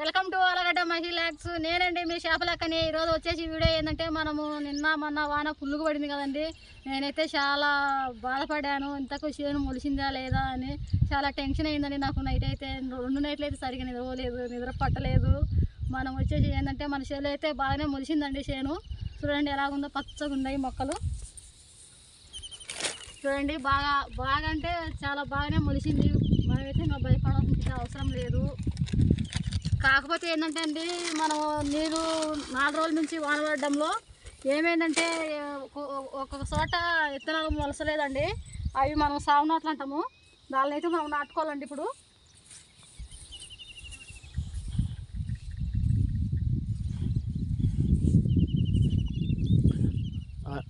Welcome to Allagadda మహిళాక్స్. నేనండి మీ చేపలక్కని ఈరోజు వచ్చేసి వీడియో ఏంటంటే మనము నిన్న మొన్న వాన పుల్లుగు పడింది కదండి. నేనైతే చాలా బాధపడాను ఇంతకు చేను మొలిసిందా లేదా అని చాలా టెన్షన్ అయిందండి నాకు. నైట్ అయితే రెండు నైట్లు అయితే సరిగా నిద్రపోలేదు నిద్ర పట్టలేదు. మనం వచ్చేసి ఏంటంటే మన చేలో అయితే బాగానే మొలిసిందండి చేను. చూడండి ఎలాగుందో పచ్చగా ఉన్నాయి మొక్కలు. చూడండి బాగా బాగా అంటే చాలా బాగానే మొలిసింది. మనమైతే ఇంకా భయపడాల్సిన అవసరం లేదు. కాకపోతే ఏంటంటే అండి మనం నీరు నాలుగు రోజుల నుంచి వాన పడడంలో ఏమైందంటే ఒక్కొ- ఒక్కొక్క చోట విత్తనాలు మొలసలేదండి. అవి మనం సాగు నాట్లు అంటాము. దాన్ని అయితే మనం నాటుకోవాలండి ఇప్పుడు.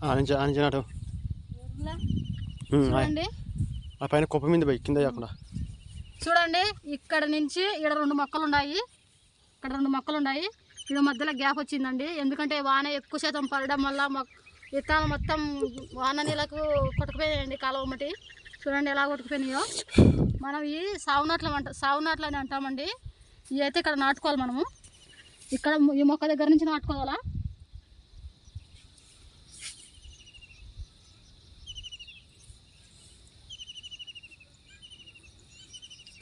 ఆనించి చూడండి. ఆ పైన కుప్ప మీద పోయి కింద కాకుండా చూడండి ఇక్కడ నుంచి ఇక్కడ రెండు మొక్కలు ఉన్నాయి ఇక్కడ రెండు మొక్కలు ఉన్నాయి ఇక్కడ మధ్యలో గ్యాప్ వచ్చిందండి. ఎందుకంటే వాన ఎక్కువ శాతం పడడం వల్ల విత్తనాలు మొత్తం వాన నీళ్ళకు కొట్టుకుపోయాయండి కాలువ మట్టి చూడండి ఎలా కొట్టుకుపోయినాయో. మనం ఈ సావునాట్లు అంట సావునాట్లు అని అంటామండి. ఇవి అయితే ఇక్కడ నాటుకోవాలి మనము. ఇక్కడ ఈ మొక్క దగ్గర నుంచి నాటుకోవాలా?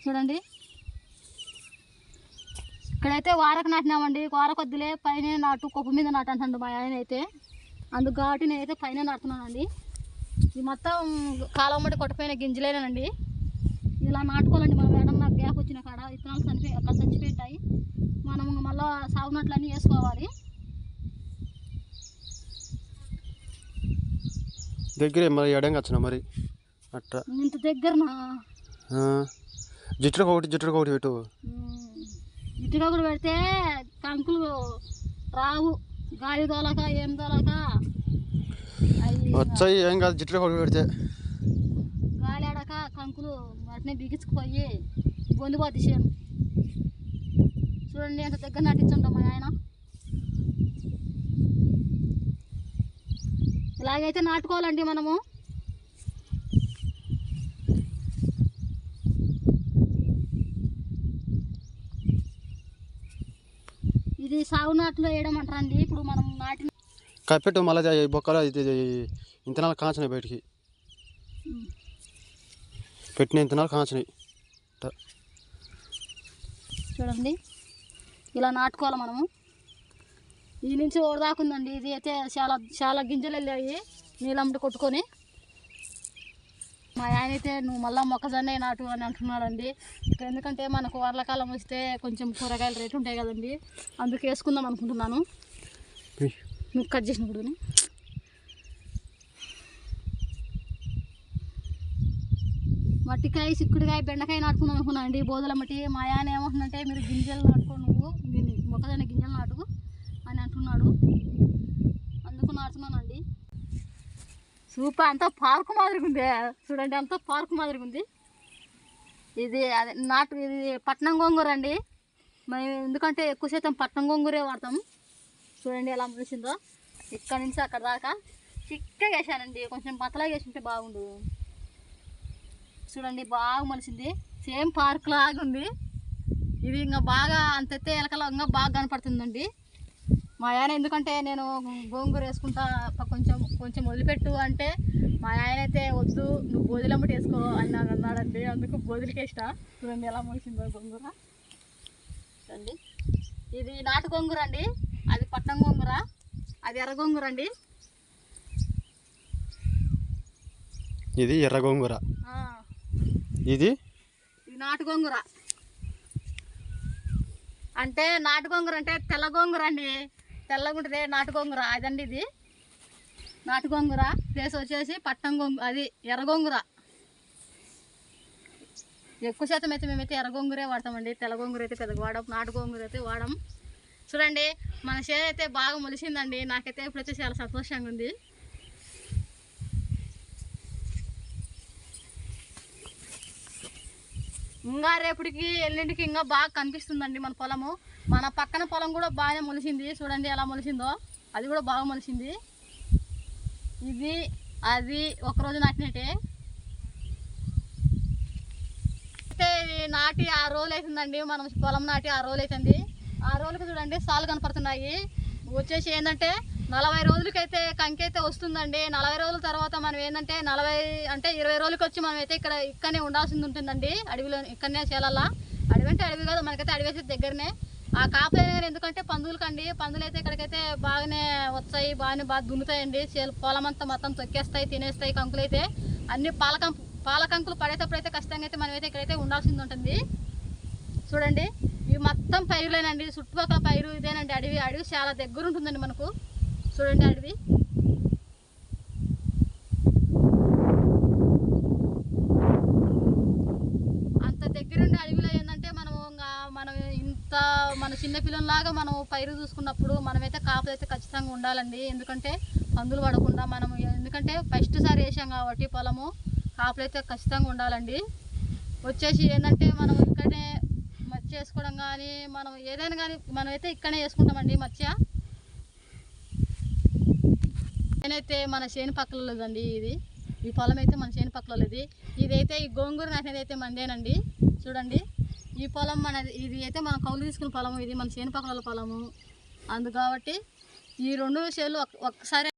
చూడండి. ఇక్కడైతే వారకు నాటినామండి. వార కొద్దిలే పైన నాటు కొప్పు మీద నాటు అంటాడు మా ఆయన అయితే అందుకు కాబట్టి నేనైతే పైన నాటుతున్నానండి. ఇది మొత్తం కాలం మట్టి కొట్టపోయిన గింజలేనండి. ఇలా నాటుకోవాలండి మనం ఏడన్నా గ్యాప్ వచ్చిన కాడ. విత్తనాలు చనిపోయి అక్కడ చచ్చిపోతాయి మనం మళ్ళీ సాగునట్లన్నీ వేసుకోవాలి. దగ్గరే మరి ఎడంగా వచ్చిన మరి? అట్ట ఇంత దగ్గరనా? ఆ. జుట్టుకు ఒకటి జుట్టుకు ఒకటి పెట్టు కూడా పెడితే కంకులు రావు. గాలి తోలక ఏం తోలక? వచ్చాయి ఏం కాదు జుట్టుకు ఒకటి పెడితే. గాలి ఆడక కంకులు వాటిని బిగించుకుపోయి గొంతుపోద్ది చేను చూడండి ఎంత దగ్గర నటించుంటాం మా ఆయన. ఇలాగైతే నాటుకోవాలండి మనము. ఇది సాగు నాట్లు వేయడం అంటారండి ఇప్పుడు మనం నాటిన కప్పెట్టు మళ్ళీ బొక్కలు ఇంతనాలు కాంచినాయి బయటికి. పెట్టిన ఇంతనాలు కాంచినాయి. చూడండి. ఇలా నాటుకోవాలి మనము. ఈ నుంచి ఓడదాకుందండి ఇది అయితే చాలా చాలా గింజలు వెళ్ళాయి. నీళ్ళమ్మటి కొట్టుకొని. మా ఆయన అయితే నువ్వు మళ్ళీ మొక్కజొన్న నాటు అని అంటున్నాడండి. ఎందుకంటే మనకు వర్షాకాలం వస్తే కొంచెం కూరగాయల రేటు ఉంటాయి కదండి. అందుకు వేసుకుందాం అనుకుంటున్నాను. నువ్వు కట్ చేసినప్పుడు మట్టికాయ చిక్కుడుకాయ బెండకాయ నాటుకుందాం అనుకున్నాను అండి. బోధల మట్టి. మా ఆయన ఏమంటుందంటే మీరు గింజలు నాటుకో నువ్వు. మొక్కజొన్న గింజలు నాటుకు అని అంటున్నాడు. అందుకు నాటుతున్నానండి. సూపర్. అంతా పార్కు మాదిరిగా ఉంది. చూడండి అంతా పార్కు మాదిరిగా ఉంది. ఇది అదే నాటు ఇది పట్నం గోంగూర అండి. మేము ఎందుకంటే ఎక్కువ శాతం పట్నం గోంగూరే వాడతాం. చూడండి ఎలా ములిసిందో ఇక్కడ నుంచి అక్కడ దాకా చిక్కగా వేసానండి. కొంచెం పతలాగా వేసుంటే బాగుండు. చూడండి బాగా మలిసింది సేమ్ పార్క్ లాగా ఉంది. ఇది ఇంకా బాగా అంత ఎలకలో ఇంకా బాగా కనపడుతుందండి. మా ఆయన ఎందుకంటే నేను గోంగూర వేసుకుంటా కొంచెం కొంచెం వదిలిపెట్టు అంటే మా ఆయన అయితే వద్దు నువ్వు బోధిలమ్మటి వేసుకో అని అన్నాడండి. అందుకు బోధిలకి వేసిన చూడండి ఎలా మొలిసిందో గోంగూర. చూడండి. ఇది నాటు గోంగూర అండి. అది పట్నం గోంగూర. అది ఎర్ర గోంగూర అండి. ఇది ఎర్ర గోంగూర. ఇది? ఇది నాటు గోంగూర. అంటే నాటు గోంగూర అంటే తెల్ల గోంగూర అండి. తెల్లగుంటే నాటుగొంగుర? నాటు అదండి ఇది. నాటుగొంగుర. ప్లేస్ వచ్చేసి పట్టణం గొంగు అది ఎర్రగొంగుర. ఎక్కువ శాతం అయితే మేమైతే ఎర్రగొంగురే వాడతామండి. తెల్ల అయితే పెద్దగా వాడం నాటు అయితే వాడం. చూడండి మన షేర్ అయితే బాగా మొలిసిందండి. నాకైతే ఇప్పుడైతే చాలా సంతోషంగా ఉంది. ఇంకా రేపటికి ఎల్లుండికి ఇంకా బాగా కనిపిస్తుందండి మన పొలము. మన పక్కన పొలం కూడా బాగానే మొలిసింది. చూడండి ఎలా మొలిసిందో. అది కూడా బాగా మొలిసింది. ఇది అది ఒకరోజు నాటినట్టే. అయితే ఇది నాటి ఆరు రోజులు అవుతుందండి మనం పొలం నాటి ఆరు రోజులు అవుతుంది ఆ రోజులకు చూడండి సాలు కనపడుతున్నాయి. వచ్చేసి ఏంటంటే నలభై రోజులకైతే కంకి అయితే వస్తుందండి. నలభై రోజుల తర్వాత మనం ఏంటంటే నలభై అంటే ఇరవై రోజులకి వచ్చి మనం అయితే ఇక్కడ ఇక్కడనే ఉండాల్సింది ఉంటుందండి. అడవిలో ఇక్కడనే చేయాలా అడవి అంటే అడవి కాదు మనకైతే అడవి అయితే దగ్గరనే. ఆ కాపులు అనేవి ఎందుకంటే పందులకండి పందులు అయితే ఇక్కడికైతే బాగానే వస్తాయి బాగానే బాగా దున్నుతాయండి. చేలు పొలం అంతా మొత్తం తొక్కేస్తాయి తినేస్తాయి కంకులు అయితే అన్ని పాలకంపు పాలకంకులు పడేటప్పుడు అయితే ఖచ్చితంగా అయితే మనమైతే ఇక్కడైతే ఉండాల్సింది ఉంటుంది. చూడండి ఇవి మొత్తం పైరులేనండి. చుట్టుపక్కల పైరు ఇదేనండి అడవి. అడవి చాలా దగ్గర ఉంటుందండి మనకు. చూడండి అడవి. అంత దగ్గరుండి అడవిలో ఏంటంటే మనం ఇంత మన చిన్నపిల్లలాగా మనం పైరు చూసుకున్నప్పుడు మనమైతే కాపులు అయితే ఖచ్చితంగా ఉండాలండి. ఎందుకంటే పందులు పడకుండా మనం ఎందుకంటే ఫస్ట్ సారి వేసాం కాబట్టి పొలము కాపులు అయితే ఖచ్చితంగా ఉండాలండి. వచ్చేసి ఏంటంటే మనం ఇక్కడనే మత్స్య వేసుకోవడం కానీ మనం ఏదైనా కానీ మనమైతే ఇక్కడనే వేసుకుంటామండి మత్స్య నేనైతే మన చేను పక్కల లేదండి ఇది. ఈ పొలం అయితే మన చేను పక్కల ఇదైతే ఈ గోంగూర నాటినది అయితే మందేనండి. చూడండి. ఈ పొలం మనది ఇది అయితే మనం కౌలు తీసుకున్న పొలము ఇది మన చేను పొలము. అందు కాబట్టి ఈ రెండు చేలు ఒక్కసారి